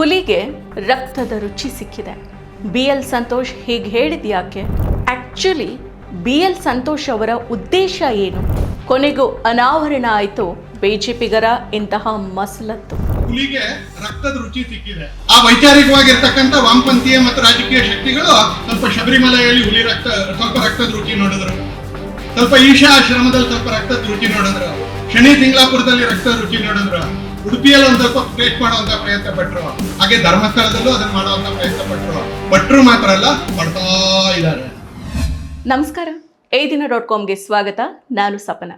ಹುಲಿಗೆ ರಕ್ತದ ರುಚಿ ಸಿಕ್ಕಿದೆ. ಬಿ ಎಲ್ ಸಂತೋಷ್ ಹೀಗೆ ಹೇಳಿದ್ಯಾಕೆ? ಆಕ್ಚುಲಿ, ಬಿ ಎಲ್ ಸಂತೋಷ್ ಅವರ ಉದ್ದೇಶ ಏನು? ಕೊನೆಗೂ ಅನಾವರಣ ಆಯಿತು ಬಿಜೆಪಿಗರ ಇಂತಹ ಮಸಲತ್ತು. ಹುಲಿಗೆ ರಕ್ತದ ರುಚಿ ಸಿಕ್ಕಿದೆ. ಆ ವೈಚಾರಿಕವಾಗಿರ್ತಕ್ಕಂಥ ವಾಮಪಂಥೀಯ ಮತ್ತು ರಾಜಕೀಯ ಶಕ್ತಿಗಳು ಸ್ವಲ್ಪ ಶಬರಿಮಲೆಯಲ್ಲಿ ಹುಲಿ ರಕ್ತ, ಸ್ವಲ್ಪ ರಕ್ತದ ರುಚಿ ನೋಡಿದ್ರು. ಸ್ವಲ್ಪ ಈಶಾ ಆಶ್ರಮದಲ್ಲಿ ಸ್ವಲ್ಪ ರಕ್ತದ ರುಚಿ ನೋಡಿದ್ರು. ಶನಿ ತಿಂಗ್ಲಾಪುರದಲ್ಲಿ ರಕ್ತದ ರುಚಿ ನೋಡಿದ್ರು. ಉಡುಪಿಯಲ್ಲಿ ಒಂದು ಸ್ವಲ್ಪ ಪ್ಲೇಟ್ ಮಾಡುವಂತ ಪ್ರಯತ್ನ ಪಟ್ಟರು ಹಾಗೆ ಧರ್ಮಸ್ಥಳದಲ್ಲೂ ಅದನ್ನ ಮಾಡುವಂತ ಪ್ರಯತ್ನ ಪಟ್ಟರು ಭಟ್ರು ಮಾತ್ರ ಅಲ್ಲ ಪಡ್ತಾ ಇದ್ದಾರೆ. ನಮಸ್ಕಾರ. ಏ ದಿನ ಡಾಟ್ ಕಾಮ್ಗೆ ಸ್ವಾಗತ. ನಾನು ಸಪನ.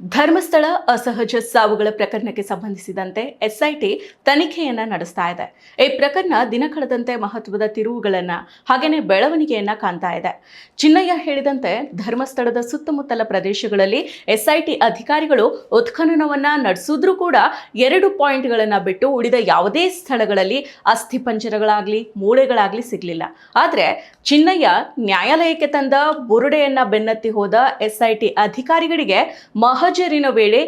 ಧರ್ಮಸ್ಥಳ ಅಸಹಜ ಸಾವುಗಳ ಪ್ರಕರಣಕ್ಕೆ ಸಂಬಂಧಿಸಿದಂತೆ ಎಸ್ಐಟಿ ತನಿಖೆಯನ್ನ ನಡೆಸ್ತಾ ಇದೆ. ಈ ಪ್ರಕರಣ ದಿನ ಕಳೆದಂತೆ ಮಹತ್ವದ ತಿರುವುಗಳನ್ನ ಹಾಗೇನೆ ಬೆಳವಣಿಗೆಯನ್ನ ಕಾಣ್ತಾ ಇದೆ. ಚಿನ್ನಯ್ಯ ಹೇಳಿದಂತೆ ಧರ್ಮಸ್ಥಳದ ಸುತ್ತಮುತ್ತಲ ಪ್ರದೇಶಗಳಲ್ಲಿ ಎಸ್ಐಟಿ ಅಧಿಕಾರಿಗಳು ಉತ್ಖನನವನ್ನ ನಡೆಸಿದ್ರೂ ಕೂಡ ಎರಡು ಪಾಯಿಂಟ್ಗಳನ್ನ ಬಿಟ್ಟು ಉಳಿದ ಯಾವುದೇ ಸ್ಥಳಗಳಲ್ಲಿ ಅಸ್ಥಿಪಂಜರಗಳಾಗ್ಲಿ ಮೂಳೆಗಳಾಗ್ಲಿ ಸಿಗ್ಲಿಲ್ಲ. ಆದ್ರೆ ಚಿನ್ನಯ್ಯ ನ್ಯಾಯಾಲಯಕ್ಕೆ ತಂದ ಬುರುಡೆಯನ್ನ ಬೆನ್ನತ್ತಿ ಹೋದ ಎಸ್ಐಟಿ ಅಧಿಕಾರಿಗಳಿಗೆ ಮಹಜರಿನ ವೇಳೆ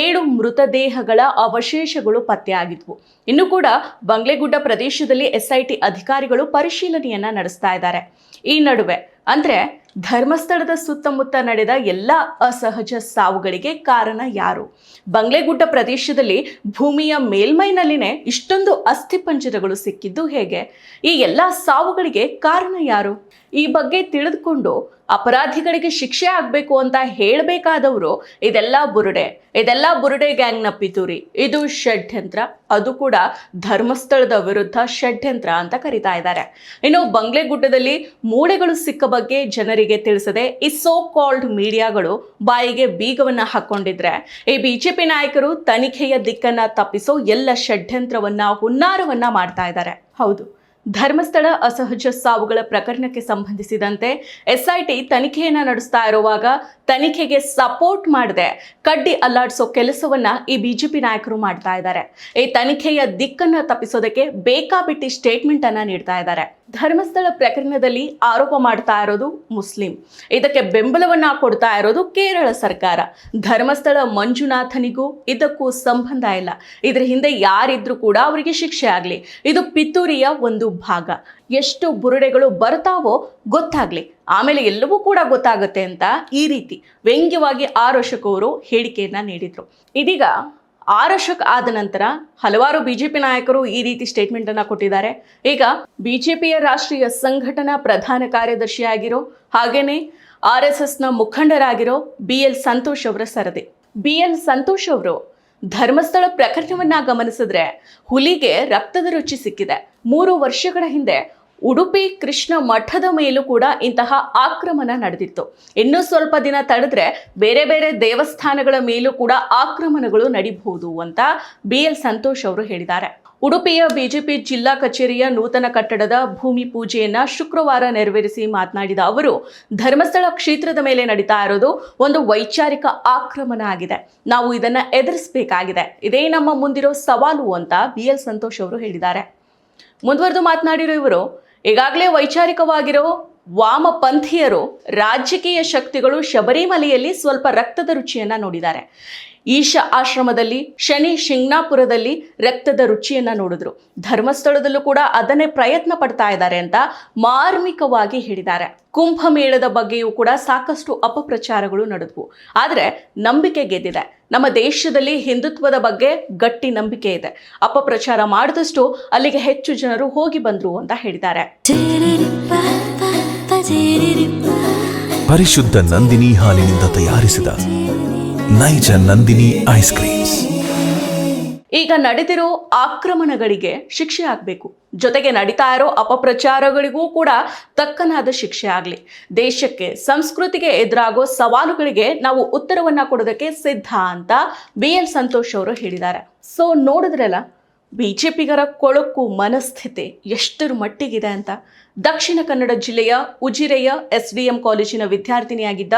ಏಳು ಮೃತದೇಹಗಳ ಅವಶೇಷಗಳು ಪತ್ತೆಯಾಗಿದ್ವು. ಇನ್ನು ಕೂಡ ಬಂಗ್ಲೆಗುಡ್ಡ ಪ್ರದೇಶದಲ್ಲಿ ಎಸ್ಐಟಿ ಅಧಿಕಾರಿಗಳು ಪರಿಶೀಲನೆಯನ್ನ ನಡೆಸ್ತಾ ಇದ್ದಾರೆ. ಈ ನಡುವೆ ಅಂದ್ರೆ ಧರ್ಮಸ್ಥಳದ ಸುತ್ತಮುತ್ತ ನಡೆದ ಎಲ್ಲ ಅಸಹಜ ಸಾವುಗಳಿಗೆ ಕಾರಣ ಯಾರು? ಬಂಗ್ಲೆಗುಡ್ಡ ಪ್ರದೇಶದಲ್ಲಿ ಭೂಮಿಯ ಮೇಲ್ಮೈನಲ್ಲಿನೇ ಇಷ್ಟೊಂದು ಅಸ್ಥಿಪಂಜರಗಳು ಸಿಕ್ಕಿದ್ದು ಹೇಗೆ? ಈ ಎಲ್ಲ ಸಾವುಗಳಿಗೆ ಕಾರಣ ಯಾರು? ಈ ಬಗ್ಗೆ ತಿಳಿದುಕೊಂಡು ಅಪರಾಧಿಗಳಿಗೆ ಶಿಕ್ಷೆ ಆಗಬೇಕು ಅಂತ ಹೇಳಬೇಕಾದವರು, ಇದೆಲ್ಲ ಬುರುಡೆ. ಇದೆಲ್ಲ ಬುರುಡೆ ಗ್ಯಾಂಗ್ನ ಪಿತೂರಿ. ಇದು ಷಡ್ಯಂತ್ರ. ಅದು ಕೂಡ ಧರ್ಮಸ್ಥಳದ ವಿರುದ್ಧ ಷಡ್ಯಂತ್ರ ಅಂತ ಕರೀತಾ ಇದ್ದಾರೆ. ಇನ್ನು ಬಂಗ್ಲೆಗುಡ್ಡದಲ್ಲಿ ಮೂಳೆಗಳು ಸಿಕ್ಕ ಬಗ್ಗೆ ಜನರಿಗೆ ತಿಳಿಸದೆ ಈ ಸೋ ಕಾಲ್ಡ್ ಮೀಡಿಯಾಗಳು ಬಾಯಿಗೆ ಬೀಗವನ್ನ ಹಾಕೊಂಡಿದ್ರೆ, ಈ ಬಿಜೆಪಿ ನಾಯಕರು ತನಿಖೆಯ ದಿಕ್ಕನ್ನ ತಪ್ಪಿಸೋ ಎಲ್ಲ ಷಡ್ಯಂತ್ರವನ್ನ ಹುನ್ನಾರವನ್ನ ಮಾಡ್ತಾ ಇದ್ದಾರೆ. ಹೌದು. ಧರ್ಮಸ್ಥಳ ಅಸಹಜ ಸಾವುಗಳ ಪ್ರಕರಣಕ್ಕೆ ಸಂಬಂಧಿಸಿದಂತೆ ಎಸ್ಐಟಿ ತನಿಖೆಯನ್ನು ನಡೆಸ್ತಾ ಇರುವಾಗ ತನಿಖೆಗೆ ಸಪೋರ್ಟ್ ಮಾಡದೆ ಕಡ್ಡಿ ಅಲ್ಲಾಡಿಸೋ ಕೆಲಸವನ್ನ ಈ ಬಿಜೆಪಿ ನಾಯಕರು ಮಾಡ್ತಾ ಇದ್ದಾರೆ. ಈ ತನಿಖೆಯ ದಿಕ್ಕನ್ನು ತಪ್ಪಿಸೋದಕ್ಕೆ ಬೇಕಾಬಿಟ್ಟಿ ಸ್ಟೇಟ್ಮೆಂಟ್ ಅನ್ನ ನೀಡ್ತಾ ಇದ್ದಾರೆ. ಧರ್ಮಸ್ಥಳ ಪ್ರಕರಣದಲ್ಲಿ ಆರೋಪ ಮಾಡ್ತಾ ಇರೋದು ಮುಸ್ಲಿಂ. ಇದಕ್ಕೆ ಬೆಂಬಲವನ್ನ ಕೊಡ್ತಾ ಇರೋದು ಕೇರಳ ಸರ್ಕಾರ. ಧರ್ಮಸ್ಥಳ ಮಂಜುನಾಥನಿಗೂ ಇದಕ್ಕೂ ಸಂಬಂಧ ಇಲ್ಲ. ಇದರ ಹಿಂದೆ ಯಾರಿದ್ರೂ ಕೂಡ ಅವರಿಗೆ ಶಿಕ್ಷೆ ಆಗಲಿ. ಇದು ಪಿತೂರಿಯ ಒಂದು ಭಾಗ. ಎಷ್ಟು ಬುರುಡೆಗಳು ಬರ್ತಾವೋ ಗೊತ್ತಾಗ್ಲಿ. ಆಮೇಲೆ ಎಲ್ಲವೂ ಕೂಡ ಗೊತ್ತಾಗುತ್ತೆ ಅಂತ ಈ ರೀತಿ ವ್ಯಂಗ್ಯವಾಗಿ ಆರೋಷಕವರು ಹೇಳಿಕೆಯನ್ನ ನೀಡಿದ್ರು. ಇದೀಗ ಆರ್ ಅಶೋಕ್ ಆದ ನಂತರ ಹಲವಾರು ಬಿಜೆಪಿ ನಾಯಕರು ಈ ರೀತಿ ಸ್ಟೇಟ್ಮೆಂಟ್ ಅನ್ನ ಕೊಟ್ಟಿದ್ದಾರೆ. ಈಗ ಬಿಜೆಪಿಯ ರಾಷ್ಟ್ರೀಯ ಸಂಘಟನಾ ಪ್ರಧಾನ ಕಾರ್ಯದರ್ಶಿಯಾಗಿರೋ ಹಾಗೇನೆ ಆರ್ ಎಸ್ ಎಸ್ನ ಮುಖಂಡರಾಗಿರೋ ಬಿ ಎಲ್ ಸಂತೋಷ್ ಅವರ ಸರದಿ. ಬಿ ಎಲ್ ಸಂತೋಷ್ ಅವರು ಧರ್ಮಸ್ಥಳ ಪ್ರಕರಣವನ್ನ ಗಮನಿಸಿದ್ರೆ ಹುಲಿಗೆ ರಕ್ತದ ರುಚಿ ಸಿಕ್ಕಿದೆ. ಮೂರು ವರ್ಷಗಳ ಹಿಂದೆ ಉಡುಪಿ ಕೃಷ್ಣ ಮಠದ ಮೇಲೂ ಕೂಡ ಇಂತಹ ಆಕ್ರಮಣ ನಡೆದಿತ್ತು. ಇನ್ನೂ ಸ್ವಲ್ಪ ದಿನ ತಡೆದ್ರೆ ಬೇರೆ ಬೇರೆ ದೇವಸ್ಥಾನಗಳ ಮೇಲೂ ಕೂಡ ಆಕ್ರಮಣಗಳು ನಡೀಬಹುದು ಅಂತ ಬಿ ಎಲ್ ಸಂತೋಷ್ ಅವರು ಹೇಳಿದ್ದಾರೆ. ಉಡುಪಿಯ ಬಿಜೆಪಿ ಜಿಲ್ಲಾ ಕಚೇರಿಯ ನೂತನ ಕಟ್ಟಡದ ಭೂಮಿ ಪೂಜೆಯನ್ನ ಶುಕ್ರವಾರ ನೆರವೇರಿಸಿ ಮಾತನಾಡಿದ ಅವರು, ಧರ್ಮಸ್ಥಳ ಕ್ಷೇತ್ರದ ಮೇಲೆ ನಡೀತಾ ಇರೋದು ಒಂದು ವೈಚಾರಿಕ ಆಕ್ರಮಣ ಆಗಿದೆ. ನಾವು ಇದನ್ನ ಎದುರಿಸಬೇಕಾಗಿದೆ. ಇದೇ ನಮ್ಮ ಮುಂದಿರೋ ಸವಾಲು ಅಂತ ಬಿ ಎಲ್ ಸಂತೋಷ್ ಅವರು ಹೇಳಿದ್ದಾರೆ. ಮುಂದುವರೆದು ಮಾತನಾಡಿರೋ ಇವರು ಈಗಾಗಲೇ ವೈಚಾರಿಕವಾಗಿರೋ ವಾಮಪಂಥೀಯರು ರಾಜಕೀಯ ಶಕ್ತಿಗಳು ಶಬರಿಮಲೆಯಲ್ಲಿ ಸ್ವಲ್ಪ ರಕ್ತದ ರುಚಿಯನ್ನ ನೋಡಿದ್ದಾರೆ. ಈಶ ಆಶ್ರಮದಲ್ಲಿ ಶನಿ ಶಿಂಗ್ನಾಪುರದಲ್ಲಿ ರಕ್ತದ ರುಚಿಯನ್ನ ನೋಡಿದ್ರು. ಧರ್ಮಸ್ಥಳದಲ್ಲೂ ಕೂಡ ಅದನ್ನೇ ಪ್ರಯತ್ನ ಪಡ್ತಾ ಇದ್ದಾರೆ ಅಂತ ಮಾರ್ಮಿಕವಾಗಿ ಹೇಳಿದ್ದಾರೆ. ಕುಂಭಮೇಳದ ಬಗ್ಗೆಯೂ ಕೂಡ ಸಾಕಷ್ಟು ಅಪಪ್ರಚಾರಗಳು ನಡೆದವು. ಆದರೆ ನಂಬಿಕೆ ಗೆದ್ದಿದೆ. ನಮ್ಮ ದೇಶದಲ್ಲಿ ಹಿಂದುತ್ವದ ಬಗ್ಗೆ ಗಟ್ಟಿ ನಂಬಿಕೆ ಇದೆ. ಅಪಪ್ರಚಾರ ಮಾಡಿದಷ್ಟು ಅಲ್ಲಿಗೆ ಹೆಚ್ಚು ಜನರು ಹೋಗಿ ಬಂದ್ರು ಅಂತ ಹೇಳಿದ್ದಾರೆ. ಪರಿಶುದ್ಧ ನಂದಿನಿ ಹಾಲಿನಿಂದ ತಯಾರಿಸಿದ ನೈಜ ನಂದಿನಿ ಐಸ್ ಕ್ರೀಮ್ಸ್ ಈಗ ನಡೆದಿರೋ ಆಕ್ರಮಣಗಳಿಗೆ ಶಿಕ್ಷೆ ಆಗಬೇಕು. ಜೊತೆಗೆ ನಡೀತಾ ಇರೋ ಅಪಪ್ರಚಾರಗಳಿಗೂ ಕೂಡ ತಕ್ಕನಾದ ಶಿಕ್ಷೆ ಆಗಲಿ. ದೇಶಕ್ಕೆ, ಸಂಸ್ಕೃತಿಗೆ ಎದುರಾಗೋ ಸವಾಲುಗಳಿಗೆ ನಾವು ಉತ್ತರವನ್ನು ಕೊಡೋದಕ್ಕೆ ಸಿದ್ಧ ಅಂತ ಬಿ ಎಲ್ ಸಂತೋಷ್ ಅವರು ಹೇಳಿದ್ದಾರೆ. ಸೊ ನೋಡಿದ್ರಲ್ಲ ಬಿ ಜೆ ಪಿಗರ ಕೊಳಕು ಮನಸ್ಥಿತಿ ಎಷ್ಟರ ಮಟ್ಟಿಗಿದೆ ಅಂತ. ದಕ್ಷಿಣ ಕನ್ನಡ ಜಿಲ್ಲೆಯ ಉಜಿರೆಯ ಎಸ್ವಿಎಂ ಕಾಲೇಜಿನ ವಿದ್ಯಾರ್ಥಿನಿಯಾಗಿದ್ದ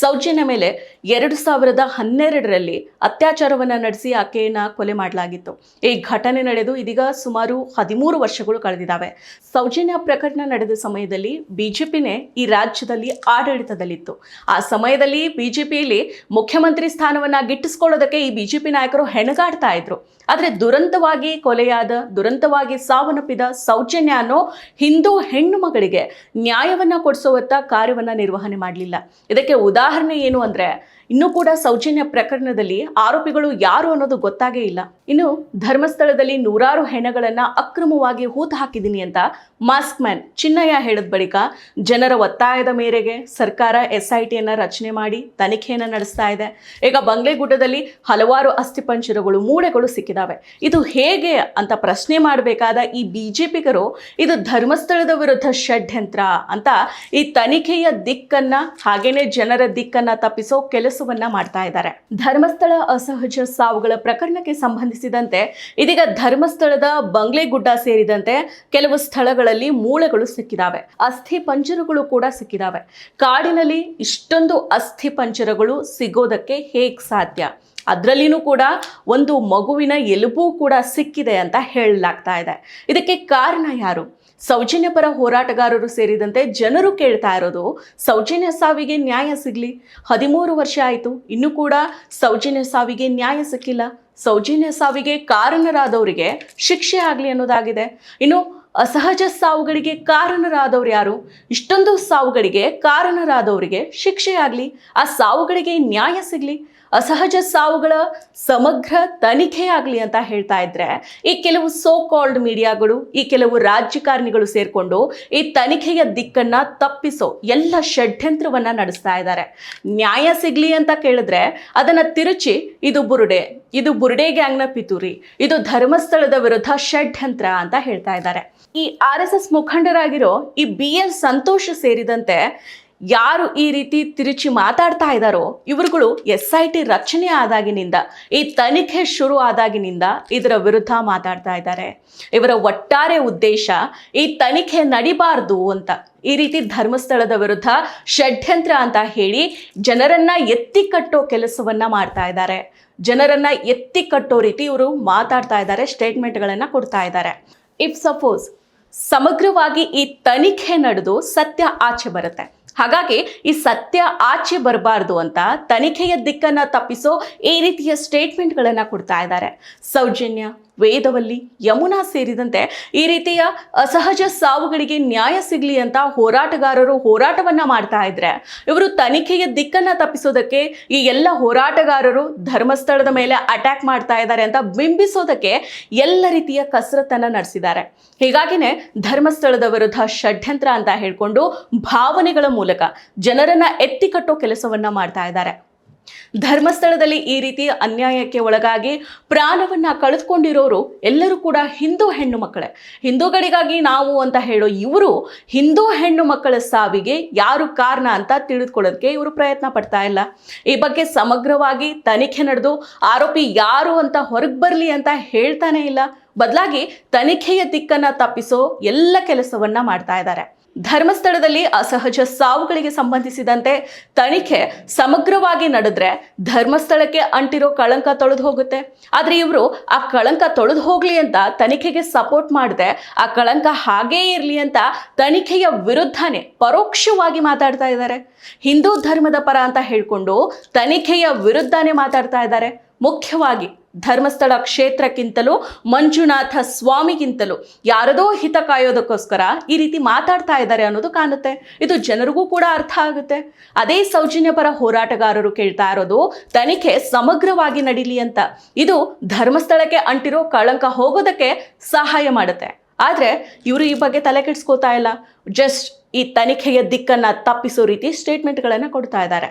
ಸೌಜನ್ಯ ಮೇಲೆ ಎರಡು ಸಾವಿರದ ಹನ್ನೆರಡರಲ್ಲಿ ಅತ್ಯಾಚಾರವನ್ನು ನಡೆಸಿ ಆಕೆಯನ್ನು ಕೊಲೆ ಮಾಡಲಾಗಿತ್ತು. ಈ ಘಟನೆ ನಡೆದು ಇದೀಗ ಸುಮಾರು ಹದಿಮೂರು ವರ್ಷಗಳು ಕಳೆದಿದ್ದಾವೆ. ಸೌಜನ್ಯ ಪ್ರಕರಣ ನಡೆದ ಸಮಯದಲ್ಲಿ ಬಿಜೆಪಿನೇ ಈ ರಾಜ್ಯದಲ್ಲಿ ಆಡಳಿತದಲ್ಲಿತ್ತು. ಆ ಸಮಯದಲ್ಲಿ ಬಿಜೆಪಿಯಲ್ಲಿ ಮುಖ್ಯಮಂತ್ರಿ ಸ್ಥಾನವನ್ನ ಗಿಟ್ಟಿಸ್ಕೊಳ್ಳೋದಕ್ಕೆ ಈ ಬಿಜೆಪಿ ನಾಯಕರು ಹೆಣಗಾಡ್ತಾ ಇದ್ರು. ಆದರೆ ದುರಂತವಾಗಿ ಕೊಲೆಯಾದ, ದುರಂತವಾಗಿ ಸಾವನ್ನಪ್ಪಿದ ಸೌಜನ್ಯ ಅನ್ನೋ ಹಿಂದೂ ಹೆಣ್ಣು ಮಗಳಿಗೆ ನ್ಯಾಯವನ್ನ ಕೊಡಿಸುವತ್ತ ಕಾರ್ಯವನ್ನ ನಿರ್ವಹಣೆ ಮಾಡಲಿಲ್ಲ. ಇದಕ್ಕೆ ಉದಾಹರಣೆ ಏನು ಅಂದ್ರೆ ಇನ್ನೂ ಕೂಡ ಸೌಜನ್ಯ ಪ್ರಕರಣದಲ್ಲಿ ಆರೋಪಿಗಳು ಯಾರು ಅನ್ನೋದು ಗೊತ್ತಾಗೇ ಇಲ್ಲ. ಇನ್ನು ಧರ್ಮಸ್ಥಳದಲ್ಲಿ ನೂರಾರು ಹೆಣಗಳನ್ನ ಅಕ್ರಮವಾಗಿ ಹೂತು ಹಾಕಿದ್ದೀನಿ ಅಂತ ಮಾಸ್ಕ್ ಮ್ಯಾನ್ ಚಿನ್ನಯ್ಯ ಹೇಳಿದ ಬಳಿಕ ಜನರ ಒತ್ತಾಯದ ಮೇರೆಗೆ ಸರ್ಕಾರ ಎಸ್ ಐ ಟಿಯನ್ನ ರಚನೆ ಮಾಡಿ ತನಿಖೆಯನ್ನು ನಡೆಸ್ತಾ ಇದೆ. ಈಗ ಬಂಗ್ಲೆಗುಡ್ಡದಲ್ಲಿ ಹಲವಾರು ಅಸ್ಥಿಪಂಜರಗಳು ಮೂಳೆಗಳು ಸಿಕ್ಕಿದಾವೆ. ಇದು ಹೇಗೆ ಅಂತ ಪ್ರಶ್ನೆ ಮಾಡಬೇಕಾದ ಈ ಬಿಜೆಪಿಗರು, ಇದು ಧರ್ಮಸ್ಥಳದ ವಿರುದ್ಧ ಷಡ್ಯಂತ್ರ ಅಂತ ಈ ತನಿಖೆಯ ದಿಕ್ಕನ್ನ, ಹಾಗೇನೆ ಜನರ ದಿಕ್ಕನ್ನ ತಪ್ಪಿಸೋ ಕೆಲಸವನ್ನ ಮಾಡ್ತಾ ಇದ್ದಾರೆ. ಧರ್ಮಸ್ಥಳ ಅಸಹಜ ಸಾವುಗಳ ಪ್ರಕರಣಕ್ಕೆ ಸಂಬಂಧಿಸಿದಂತೆ ಇದೀಗ ಧರ್ಮಸ್ಥಳದ ಬಂಗ್ಲೆಗುಡ್ಡ ಸೇರಿದಂತೆ ಕೆಲವು ಸ್ಥಳಗಳಲ್ಲಿ ಮೂಳೆಗಳು ಸಿಕ್ಕಿದಾವೆ. ಅಸ್ಥಿ ಪಂಜರಗಳು ಕೂಡ ಸಿಕ್ಕಿದಾವೆ. ಕಾಡಿನಲ್ಲಿ ಇಷ್ಟೊಂದು ಅಸ್ಥಿ ಪಂಜರಗಳು ಸಿಗೋದಕ್ಕೆ ಹೇಗ್ ಸಾಧ್ಯ? ಅದರಲ್ಲಿನೂ ಕೂಡ ಒಂದು ಮಗುವಿನ ಎಲುಬು ಕೂಡ ಸಿಕ್ಕಿದೆ ಅಂತ ಹೇಳಲಾಗ್ತಾ ಇದೆ. ಇದಕ್ಕೆ ಕಾರಣ ಯಾರು? ಸೌಜನ್ಯ ಪರ ಹೋರಾಟಗಾರರು ಸೇರಿದಂತೆ ಜನರು ಕೇಳ್ತಾ ಇರೋದು, ಸೌಜನ್ಯ ಸಾವಿಗೆ ನ್ಯಾಯ ಸಿಗಲಿ? ಹದಿಮೂರು ವರ್ಷ ಆಯಿತು, ಇನ್ನೂ ಕೂಡ ಸೌಜನ್ಯ ಸಾವಿಗೆ ನ್ಯಾಯ ಸಿಕ್ಕಿಲ್ಲ. ಸೌಜನ್ಯ ಸಾವಿಗೆ ಕಾರಣರಾದವರಿಗೆ ಶಿಕ್ಷೆ ಆಗಲಿ ಅನ್ನೋದಾಗಿದೆ. ಇನ್ನು ಅಸಹಜ ಸಾವುಗಳಿಗೆ ಕಾರಣರಾದವರು ಯಾರು? ಇಷ್ಟೊಂದು ಸಾವುಗಳಿಗೆ ಕಾರಣರಾದವರಿಗೆ ಶಿಕ್ಷೆ ಆಗಲಿ? ಆ ಸಾವುಗಳಿಗೆ ನ್ಯಾಯ ಸಿಗಲಿ? ಅಸಹಜ ಸಾವುಗಳ ಸಮಗ್ರ ತನಿಖೆ ಆಗಲಿ ಅಂತ ಹೇಳ್ತಾ ಇದ್ರೆ, ಈ ಕೆಲವು ಸೋ ಕಾಲ್ಡ್ ಮೀಡಿಯಾಗಳು ಈ ಕೆಲವು ರಾಜಕಾರಣಿಗಳು ಸೇರಿಕೊಂಡು ಈ ತನಿಖೆಯ ದಿಕ್ಕನ್ನ ತಪ್ಪಿಸೋ ಎಲ್ಲ ಷಡ್ಯಂತ್ರವನ್ನ ನಡೆಸ್ತಾ ಇದ್ದಾರೆ ನ್ಯಾಯ ಸಿಗ್ಲಿ ಅಂತ ಕೇಳಿದ್ರೆ, ಅದನ್ನ ತಿರುಚಿ, ಇದು ಬುರುಡೆ ಇದು ಬುರುಡೆ ಗ್ಯಾಂಗ್ನ ಪಿತೂರಿ, ಇದು ಧರ್ಮಸ್ಥಳದ ವಿರುದ್ಧ ಷಡ್ಯಂತ್ರ ಅಂತ ಹೇಳ್ತಾ ಇದ್ದಾರೆ ಈ ಆರ್ ಎಸ್ ಎಸ್ ಮುಖಂಡರಾಗಿರೋ ಈ ಬಿ ಎಲ್ ಸಂತೋಷ್ ಸೇರಿದಂತೆ ಯಾರು ಈ ರೀತಿ ತಿರುಚಿ ಮಾತಾಡ್ತಾ ಇದ್ದಾರೋ ಇವರುಗಳು ಎಸ್ ಐ ಟಿ ರಚನೆ ಆದಾಗಿನಿಂದ, ಈ ತನಿಖೆ ಶುರು ಆದಾಗಿನಿಂದ ಇದರ ವಿರುದ್ಧ ಮಾತಾಡ್ತಾ ಇದ್ದಾರೆ. ಇವರ ಒಟ್ಟಾರೆ ಉದ್ದೇಶ, ಈ ತನಿಖೆ ನಡಿಬಾರ್ದು ಅಂತ, ಈ ರೀತಿ ಧರ್ಮಸ್ಥಳದ ವಿರುದ್ಧ ಷಡ್ಯಂತ್ರ ಅಂತ ಹೇಳಿ ಜನರನ್ನ ಎತ್ತಿ ಕಟ್ಟೋ ಕೆಲಸವನ್ನ ಮಾಡ್ತಾ ಇದ್ದಾರೆ. ಜನರನ್ನ ಎತ್ತಿ ಕಟ್ಟೋ ರೀತಿ ಇವರು ಮಾತಾಡ್ತಾ ಇದ್ದಾರೆ, ಸ್ಟೇಟ್ಮೆಂಟ್ಗಳನ್ನ ಕೊಡ್ತಾ ಇದ್ದಾರೆ. ಇಫ್ ಸಪೋಸ್ ಸಮಗ್ರವಾಗಿ ಈ ತನಿಖೆ ನಡೆದು ಸತ್ಯ ಆಚೆ ಬರುತ್ತೆ. ಹಾಗಾಗಿ ಈ ಸತ್ಯ ಆಚೆ ಬರಬಾರ್ದು ಅಂತ ತನಿಖೆಯ ದಿಕ್ಕನ್ನು ತಪ್ಪಿಸೋ ಈ ರೀತಿಯ ಸ್ಟೇಟ್ಮೆಂಟ್ಗಳನ್ನು ಕೊಡ್ತಾ ಇದ್ದಾರೆ. ಸೌಜನ್ಯ ವೇದವಲ್ಲಿ ಯಮುನಾ ಸೇರಿದಂತೆ ಈ ರೀತಿಯ ಅಸಹಜ ಸಾವುಗಳಿಗೆ ನ್ಯಾಯ ಸಿಗಲಿ ಅಂತ ಹೋರಾಟಗಾರರು ಹೋರಾಟವನ್ನ ಮಾಡ್ತಾ ಇದ್ರೆ, ಇವರು ತನಿಖೆಯ ದಿಕ್ಕನ್ನ ತಪ್ಪಿಸೋದಕ್ಕೆ ಈ ಎಲ್ಲ ಹೋರಾಟಗಾರರು ಧರ್ಮಸ್ಥಳದ ಮೇಲೆ ಅಟ್ಯಾಕ್ ಮಾಡ್ತಾ ಇದ್ದಾರೆ ಅಂತ ಬಿಂಬಿಸೋದಕ್ಕೆ ಎಲ್ಲ ರೀತಿಯ ಕಸರತ್ತನ್ನ ನಡೆಸಿದ್ದಾರೆ. ಹೀಗಾಗಿನೇ ಧರ್ಮಸ್ಥಳದ ವಿರುದ್ಧ ಷಡ್ಯಂತ್ರ ಅಂತ ಹೇಳ್ಕೊಂಡು ಭಾವನೆಗಳ ಮೂಲಕ ಜನರನ್ನ ಎತ್ತಿಕಟ್ಟೋ ಕೆಲಸವನ್ನ ಮಾಡ್ತಾ ಇದ್ದಾರೆ. ಧರ್ಮಸ್ಥಳದಲ್ಲಿ ಈ ರೀತಿ ಅನ್ಯಾಯಕ್ಕೆ ಒಳಗಾಗಿ ಪ್ರಾಣವನ್ನ ಕಳೆದುಕೊಂಡಿರೋರು ಎಲ್ಲರೂ ಕೂಡ ಹಿಂದೂ ಹೆಣ್ಣು ಮಕ್ಕಳೇ. ಹಿಂದೂಗಳಿಗಾಗಿ ನಾವು ಅಂತ ಹೇಳೋ ಇವರು ಹಿಂದೂ ಹೆಣ್ಣು ಮಕ್ಕಳ ಸಾವಿಗೆ ಯಾರು ಕಾರಣ ಅಂತ ತಿಳಿದುಕೊಳ್ಳೋದಕ್ಕೆ ಇವರು ಪ್ರಯತ್ನ ಪಡ್ತಾ ಇಲ್ಲ. ಈ ಬಗ್ಗೆ ಸಮಗ್ರವಾಗಿ ತನಿಖೆ ನಡೆದು ಆರೋಪಿ ಯಾರು ಅಂತ ಹೊರಗೆ ಬರಲಿ ಅಂತ ಹೇಳ್ತಾನೆ ಇಲ್ಲ. ಬದಲಾಗಿ ತನಿಖೆಯ ದಿಕ್ಕನ್ನು ತಪ್ಪಿಸೋ ಎಲ್ಲ ಕೆಲಸವನ್ನ ಮಾಡ್ತಾ ಇದ್ದಾರೆ. ಧರ್ಮಸ್ಥಳದಲ್ಲಿ ಅಸಹಜ ಸಾವುಗಳಿಗೆ ಸಂಬಂಧಿಸಿದಂತೆ ತನಿಖೆ ಸಮಗ್ರವಾಗಿ ನಡೆದ್ರೆ ಧರ್ಮಸ್ಥಳಕ್ಕೆ ಅಂಟಿರೋ ಕಳಂಕ ತೊಳೆದು ಹೋಗುತ್ತೆ. ಆದರೆ ಇವರು ಆ ಕಳಂಕ ತೊಳೆದು ಹೋಗ್ಲಿ ಅಂತ ತನಿಖೆಗೆ ಸಪೋರ್ಟ್ ಮಾಡದೆ, ಆ ಕಳಂಕ ಹಾಗೇ ಇರಲಿ ಅಂತ ತನಿಖೆಯ ವಿರುದ್ಧನೇ ಪರೋಕ್ಷವಾಗಿ ಮಾತಾಡ್ತಾ ಇದ್ದಾರೆ ಹಿಂದೂ ಧರ್ಮದ ಪರ ಅಂತ ಹೇಳಿಕೊಂಡು ತನಿಖೆಯ ವಿರುದ್ಧನೇ ಮಾತಾಡ್ತಾ ಇದ್ದಾರೆ ಮುಖ್ಯವಾಗಿ ಧರ್ಮಸ್ಥಳ ಕ್ಷೇತ್ರಕ್ಕಿಂತಲೂ ಮಂಜುನಾಥ ಸ್ವಾಮಿಗಿಂತಲೂ ಯಾರದೋ ಹಿತ ಕಾಯೋದಕ್ಕೋಸ್ಕರ ಈ ರೀತಿ ಮಾತಾಡ್ತಾ ಇದ್ದಾರೆ ಅನ್ನೋದು ಕಾಣುತ್ತೆ. ಇದು ಜನರಿಗೂ ಕೂಡ ಅರ್ಥ ಆಗುತ್ತೆ. ಅದೇ ಸೌಜನ್ಯ ಪರ ಹೋರಾಟಗಾರರು ಕೇಳ್ತಾ ಇರೋದು, ತನಿಖೆ ಸಮಗ್ರವಾಗಿ ನಡೀಲಿ ಅಂತ. ಇದು ಧರ್ಮಸ್ಥಳಕ್ಕೆ ಅಂಟಿರೋ ಕಳಂಕ ಹೋಗೋದಕ್ಕೆ ಸಹಾಯ ಮಾಡುತ್ತೆ. ಆದರೆ ಇವರು ಈ ಬಗ್ಗೆ ತಲೆ ಕೆಡಿಸ್ಕೋತಾ ಇಲ್ಲ. ಜಸ್ಟ್ ಈ ತನಿಖೆಯ ದಿಕ್ಕನ್ನು ತಪ್ಪಿಸೋ ರೀತಿ ಸ್ಟೇಟ್ಮೆಂಟ್ಗಳನ್ನು ಕೊಡ್ತಾ ಇದ್ದಾರೆ.